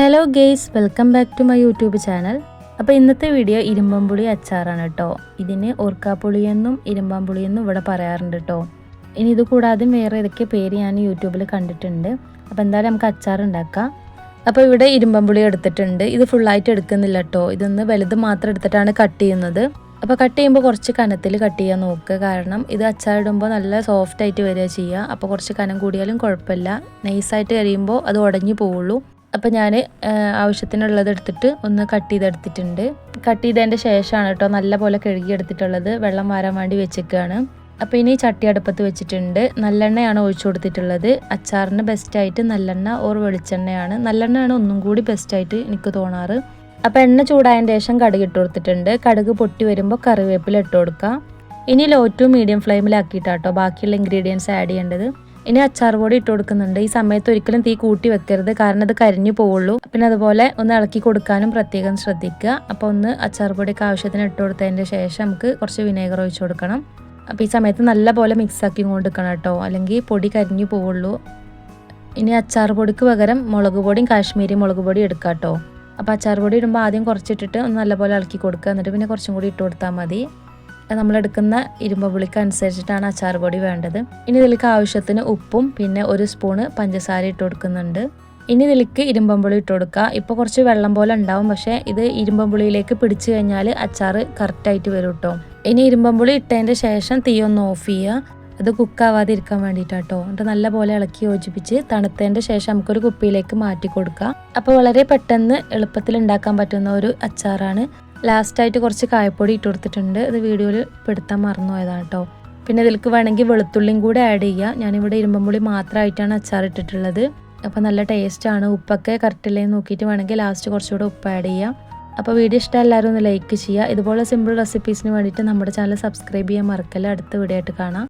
Hello guys welcome back to my YouTube channel അപ്പോൾ ഇന്നത്തെ video ഇരുമ്പമ്പുളി അച്ചാറാണ് കേട്ടോ ഇതിന് ഓർക്കാപ്പുളിയെന്നും ഇരുമ്പമ്പുളിയെന്നും ഇവിടെ പറയാറുണ്ട് കേട്ടോ ഇനി ഇത് കൂടാതെ വേറെ ഏതൊക്കെ പേര് ഞാൻ യൂട്യൂബിൽ കണ്ടിട്ടുണ്ട്. അപ്പോൾ എന്തായാലും നമുക്ക് അച്ചാർ ഉണ്ടാക്കാം. അപ്പോൾ ഇവിടെ ഇരുമ്പമ്പുളി എടുത്തിട്ടുണ്ട്. ഇത് ഫുള്ളായിട്ട് എടുക്കുന്നില്ല കേട്ടോ ഇതൊന്ന് വലുത് മാത്രം എടുത്തിട്ടാണ് കട്ട് ചെയ്യുന്നത്. അപ്പോൾ കട്ട് ചെയ്യുമ്പോൾ കുറച്ച് കനത്തിൽ കട്ട് ചെയ്യാൻ നോക്കുക. കാരണം ഇത് അച്ചാറിടുമ്പോൾ നല്ല സോഫ്റ്റ് ആയിട്ട് വരിക ചെയ്യുക അപ്പോൾ കുറച്ച് കനം കൂടിയാലും കുഴപ്പമില്ല. നൈസായിട്ട് കഴിയുമ്പോൾ അത് ഉടഞ്ഞു പോവുള്ളൂ. അപ്പോൾ ഞാൻ ആവശ്യത്തിനുള്ളത് എടുത്തിട്ട് ഒന്ന് കട്ട് ചെയ്തെടുത്തിട്ടുണ്ട്. കട്ട് ചെയ്തതിന്റെ ശേഷമാണ് കേട്ടോ നല്ല പോലെ കഴുകി എടുത്തിട്ടുള്ളത് വെള്ളം വാരാൻ വേണ്ടി വെച്ചേക്കുകയാണ് അപ്പോൾ ഇനി ചട്ടി അടുപ്പത്ത് വെച്ചിട്ടുണ്ട്. നല്ലെണ്ണയാണ് ഒഴിച്ചു കൊടുത്തിട്ടുള്ളത്. അച്ചാറിന് ബെസ്റ്റായിട്ട് നല്ലെണ്ണ ഓർ വെളിച്ചെണ്ണയാണ്. നല്ലെണ്ണയാണ് ഒന്നും കൂടി ബെസ്റ്റായിട്ട് എനിക്ക് തോന്നാറ്. അപ്പോൾ എണ്ണ ചൂടായതിന് ശേഷം കടുക് ഇട്ട് കൊടുത്തിട്ടുണ്ട്. കടുക് പൊട്ടി വരുമ്പോൾ കറിവേപ്പില ഇട്ട് കൊടുക്കാം. ഇനി ലോ ടു മീഡിയം ഫ്ലെയിമിലാക്കിയിട്ടാട്ടോ ബാക്കിയുള്ള ഇൻഗ്രീഡിയൻസ് ആഡ് ചെയ്യേണ്ടത്. ഇനി അച്ചാർ പൊടി ഇട്ട് കൊടുക്കുന്നുണ്ട്. ഈ സമയത്ത് ഒരിക്കലും തീ കൂട്ടി വെക്കരുത്. കാരണം അത് കരിഞ്ഞു പോവുള്ളൂ. പിന്നെ അതുപോലെ ഒന്ന് ഇളക്കി കൊടുക്കാനും പ്രത്യേകം ശ്രദ്ധിക്കുക. അപ്പോൾ ഒന്ന് അച്ചാർ പൊടിയൊക്കെ ആവശ്യത്തിന് ഇട്ട് കൊടുത്തതിന്റെ ശേഷം നമുക്ക് കുറച്ച് വിനേഗർ ഒഴിച്ചു കൊടുക്കണം. അപ്പോൾ ഈ സമയത്ത് നല്ല പോലെ മിക്സ് ആക്കി കൊടുക്കണം കേട്ടോ. അല്ലെങ്കിൽ പൊടി കരിഞ്ഞു പോവുള്ളൂ. ഇനി അച്ചാർ പൊടിക്ക് പകരം മുളക് പൊടിയും കാശ്മീരി മുളക് പൊടിയും എടുക്കാം കേട്ടോ. അപ്പോൾ അച്ചാർ പൊടി ഇടുമ്പോൾ ആദ്യം കുറച്ചിട്ടിട്ട് ഒന്ന് നല്ലപോലെ ഇളക്കി കൊടുക്കുക. എന്നിട്ട് പിന്നെ കുറച്ചും കൂടി ഇട്ട് കൊടുത്താൽ മതി. നമ്മളെടുക്കുന്ന ഇരുമ്പ് പുളിക്ക് അനുസരിച്ചിട്ടാണ് അച്ചാർ പൊടി വേണ്ടത്. ഇനി ഇതിലേക്ക് ആവശ്യത്തിന് ഉപ്പും പിന്നെ ഒരു സ്പൂണ് പഞ്ചസാര ഇട്ട് കൊടുക്കുന്നുണ്ട്. ഇനി ഇതിലേക്ക് ഇരുമ്പമ്പുളി ഇട്ട് കൊടുക്കുക. ഇപ്പോൾ കുറച്ച് വെള്ളം പോലെ ഉണ്ടാവും പക്ഷേ ഇത് ഇരുമ്പമ്പുളിയിലേക്ക് പിടിച്ചു കഴിഞ്ഞാൽ അച്ചാർ കറക്റ്റായിട്ട് വരും കേട്ടോ ഇനി ഇരുമ്പമ്പുളി ഇട്ടതിന്റെ ശേഷം തീ ഒന്ന് ഓഫ് ചെയ്യുക. അത് കുക്കാവാതെ ഇരിക്കാൻ വേണ്ടിയിട്ടാട്ടോ എന്നിട്ട് നല്ല പോലെ ഇളക്കി യോജിപ്പിച്ച് തണുത്തതിന്റെ ശേഷം നമുക്കൊരു കുപ്പിയിലേക്ക് മാറ്റി കൊടുക്കാം അപ്പോൾ വളരെ പെട്ടെന്ന് എളുപ്പത്തിൽ ഉണ്ടാക്കാൻ പറ്റുന്ന ഒരു അച്ചാറാണ്. ലാസ്റ്റായിട്ട് കുറച്ച് കായപ്പൊടി ഇട്ട് കൊടുത്തിട്ടുണ്ട്. ഇത് വീഡിയോയിൽ പെടുത്താൻ മറന്നു പോയതാണ് കേട്ടോ. പിന്നെ ഇതിൽക്ക് വേണമെങ്കിൽ വെളുത്തുള്ളിയും കൂടെ ആഡ് ചെയ്യുക ഞാനിവിടെ ഇരുമ്പമ്പുളി മാത്രമായിട്ടാണ് അച്ചാർ ഇട്ടിട്ടുള്ളത്. അപ്പോൾ നല്ല ടേസ്റ്റാണ് ഉപ്പൊക്കെ കറക്റ്റില്ലേ നോക്കിയിട്ട് വേണമെങ്കിൽ ലാസ്റ്റ് കുറച്ചുകൂടെ ഉപ്പ് ആഡ് ചെയ്യാം. അപ്പോൾ വീഡിയോ ഇഷ്ടം എല്ലാവരും ഒന്ന് ലൈക്ക് ചെയ്യുക. ഇതുപോലെ സിമ്പിൾ റെസിപ്പീസിന് വേണ്ടിയിട്ട് നമ്മുടെ ചാനൽ സബ്സ്ക്രൈബ് ചെയ്യാൻ മറക്കല്ല. അടുത്ത വീഡിയോ ആയിട്ട് കാണാം.